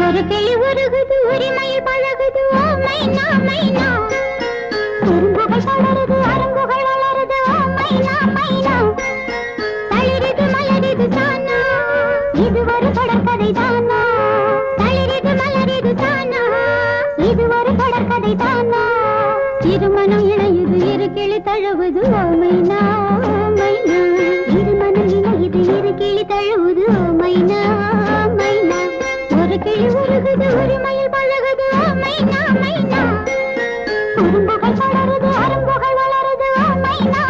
ஒரு கிளி உருகுது உரிமையில் பழகுது. ஓ மைனா மைனா குறும்புகள் தளருது அரும்புகள் வளருது. ஓ மைனா மைனா தளிருது மலருது தானா இது ஒரு தொடர்கதை தானா? தளிருது மலருது தானா இது ஒரு தொடர்கதை தானா? இருமனம் இணையுது இரு கிளி தழுவது. ஓ மைனா ஒரு கிளி உருகுது உரிமையில் பழகுது ஓ மைனா மைனா குறும்புகள் வளருது அரும்புகள் வளருது ஓ மைனா